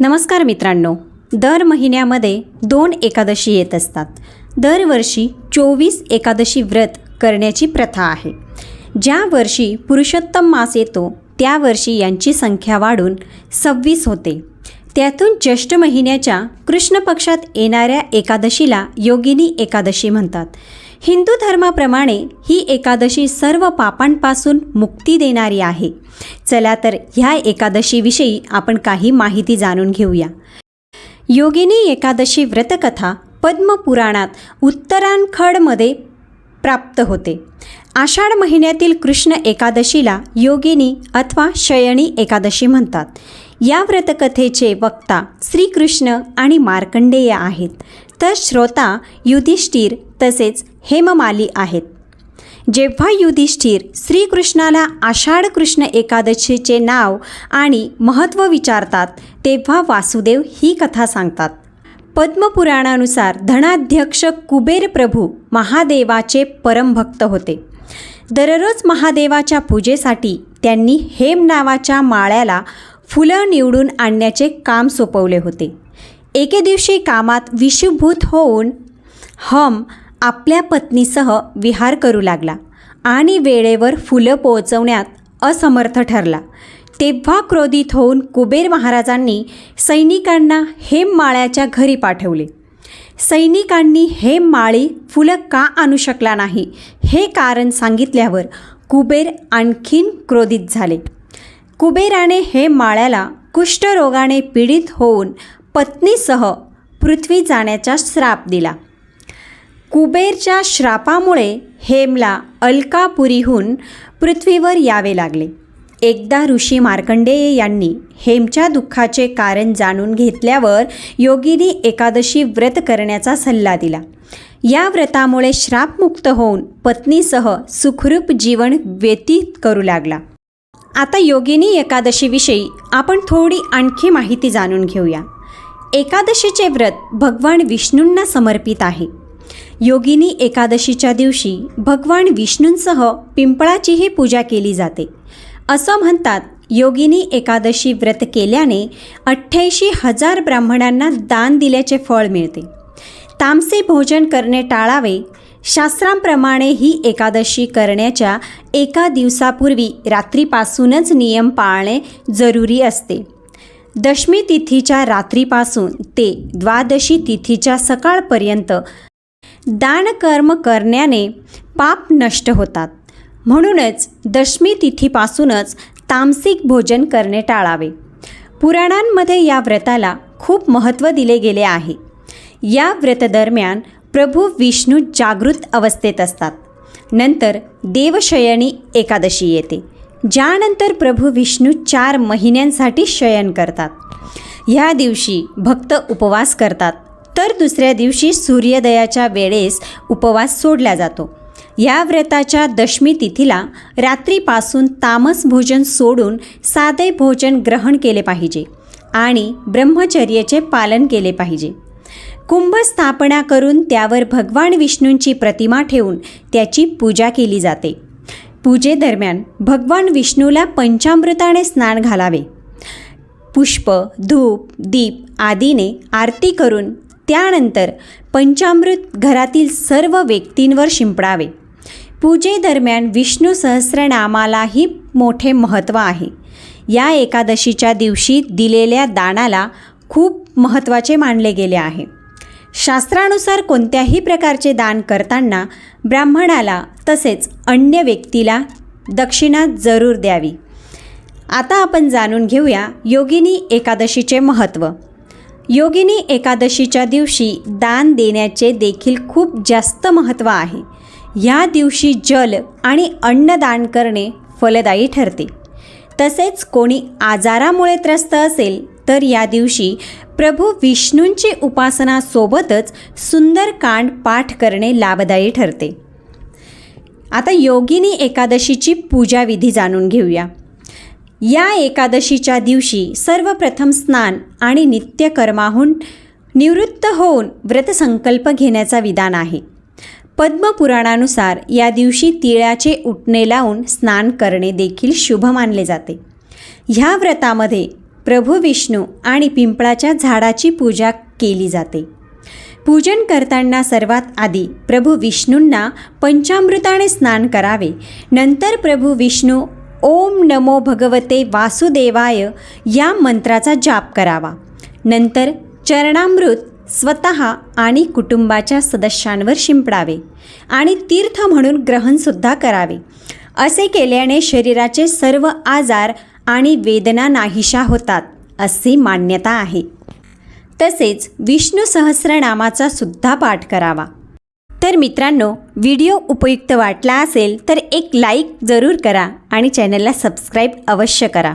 नमस्कार मित्रांनो. दर महिन्यामध्ये दोन एकादशी येत असतात. दरवर्षी चोवीस एकादशी व्रत करण्याची प्रथा आहे. ज्या वर्षी पुरुषोत्तम मास येतो त्या वर्षी यांची संख्या वाढून सव्वीस होते. त्यातून ज्येष्ठ महिन्याच्या कृष्ण पक्षात येणाऱ्या एकादशीला योगिनी एकादशी म्हणतात. हिंदू धर्माप्रमाणे ही एकादशी सर्व पापांपासून मुक्ती देणारी आहे. चला तर ह्या एकादशीविषयी आपण काही माहिती जाणून घेऊया. योगिनी एकादशी व्रतकथा पद्मपुराणात उत्तरांखडमध्ये प्राप्त होते. आषाढ महिन्यातील कृष्ण एकादशीला योगिनी अथवा शयनी एकादशी म्हणतात. या व्रतकथेचे वक्ता श्रीकृष्ण आणि मार्कंडेय आहेत. तर श्रोता युधिष्ठिर तसेच हेममाली आहेत. जेव्हा युधिष्ठिर श्रीकृष्णाला आषाढ कृष्ण एकादशीचे नाव आणि महत्त्व विचारतात तेव्हा वासुदेव ही कथा सांगतात. पद्मपुराणानुसार धनाध्यक्ष कुबेर प्रभू महादेवाचे परमभक्त होते. दररोज महादेवाच्या पूजेसाठी त्यांनी हेम नावाच्या माळ्याला फुलं निवडून आणण्याचे काम सोपवले होते. एके दिवशी कामात विषभूत होऊन हम आपल्या पत्नीसह विहार करू लागला आणि वेळेवर फुलं पोहोचवण्यात असमर्थ ठरला. तेव्हा क्रोधित होऊन कुबेर महाराजांनी सैनिकांना हेम माळ्याच्या घरी पाठवले. सैनिकांनी हेम माळी फुलं का आणू शकला नाही हे कारण सांगितल्यावर कुबेर आणखीन क्रोधित झाले. कुबेराने हे माळ्याला कुष्ठरोगाने पीडित होऊन पत्नीसह पृथ्वी जाण्याचा श्राप दिला. कुबेरच्या श्रापामुळे हेमला अलकापुरीहून पृथ्वीवर यावे लागले. एकदा ऋषी मार्कंडेय यांनी हेमच्या दुःखाचे कारण जाणून घेतल्यावर योगिनी एकादशी व्रत करण्याचा सल्ला दिला. या व्रतामुळे श्रापमुक्त होऊन पत्नीसह सुखरूप जीवन व्यतीत करू लागला. आता योगिनी एकादशीविषयी आपण थोडी आणखी माहिती जाणून घेऊया. एकादशीचे व्रत भगवान विष्णूंना समर्पित आहे. योगिनी एकादशीच्या दिवशी भगवान विष्णूंसह पिंपळाचीही पूजा केली जाते. असं म्हणतात योगिनी एकादशी व्रत केल्याने अठ्ठ्याऐंशी हजार ब्राह्मणांना दान दिल्याचे फळ मिळते. तामसे भोजन करणे टाळावे शास्त्रांप्रमाणे ही एकादशी करण्याच्या एका दिवसापूर्वी रात्रीपासूनच नियम पाळणे जरुरी असते. दशमी तिथीच्या रात्रीपासून ते द्वादशी तिथीच्या सकाळपर्यंत दानकर्म करण्याने पाप नष्ट होतात. म्हणूनच दशमी तिथीपासूनच तामसिक भोजन करणे टाळावे. पुराणांमध्ये या व्रताला खूप महत्त्व दिले गेले आहे. या व्रतदरम्यान प्रभू विष्णू जागृत अवस्थेत असतात. नंतर देवशयनी एकादशी येते. ज्यानंतर प्रभू विष्णू चार महिन्यांसाठी शयन करतात. ह्या दिवशी भक्त उपवास करतात. तर दुसऱ्या दिवशी सूर्योदयाच्या वेळेस उपवास सोडला जातो. या व्रताच्या दशमी तिथीला रात्रीपासून तामस भोजन सोडून साधे भोजन ग्रहण केले पाहिजे आणि ब्रह्मचर्याचे पालन केले पाहिजे. कुंभ स्थापना करून त्यावर भगवान विष्णूंची प्रतिमा ठेवून त्याची पूजा केली जाते. पूजेदरम्यान भगवान विष्णूला पंचामृताने स्नान घालावे. पुष्प धूप दीप आदीने आरती करून त्यानंतर पंचामृत घरातील सर्व व्यक्तींवर शिंपडावे. पूजेदरम्यान विष्णू सहस्रनामालाही मोठे महत्त्व आहे. या एकादशीच्या दिवशी दिलेल्या दानाला खूप महत्त्वाचे मानले गेले आहे. शास्त्रानुसार कोणत्याही प्रकारचे दान करताना ब्राह्मणाला तसेच अन्य व्यक्तीला दक्षिणा जरूर द्यावी. आता आपण जाणून घेऊया योगिनी एकादशीचे महत्त्व योगिनी एकादशीच्या दिवशी दान देण्याचे देखील खूप जास्त महत्त्व आहे. ह्या दिवशी जल आणि अन्न दान करणे फलदायी ठरते. तसेच कोणी आजारामुळे त्रस्त असेल तर या दिवशी प्रभू विष्णूंची उपासनासोबतच सुंदरकांड पाठ करणे लाभदायी ठरते. आता योगिनी एकादशीची पूजाविधी जाणून घेऊया. या एकादशीच्या दिवशी सर्वप्रथम स्नान आणि नित्यकर्माहून निवृत्त होऊन व्रतसंकल्प घेण्याचा विधान आहे. पद्मपुराणानुसार या दिवशी तिळाचे उठणे लावून स्नान करणे देखील शुभ मानले जाते. ह्या व्रतामध्ये प्रभू विष्णू आणि पिंपळाच्या झाडाची पूजा केली जाते. पूजन करताना सर्वात आधी प्रभू विष्णूंना पंचामृताने स्नान करावे. नंतर प्रभू विष्णू ओम नमो भगवते वासुदेवाय या मंत्राचा जाप करावा. नंतर चरणामृत स्वतः आणि कुटुंबाच्या सदस्यांवर शिंपडावे आणि तीर्थ म्हणून ग्रहणसुद्धा करावे. असे केल्याने शरीराचे सर्व आजार आणि वेदना नाहीशा होतात अशी मान्यता आहे. तसेच विष्णू सहस्रनामाचा सुद्धा पाठ करावा. तर मित्रांनो व्हिडिओ उपयुक्त वाटला असेल तर एक लाईक जरूर करा आणि चॅनलला सबस्क्राईब अवश्य करा.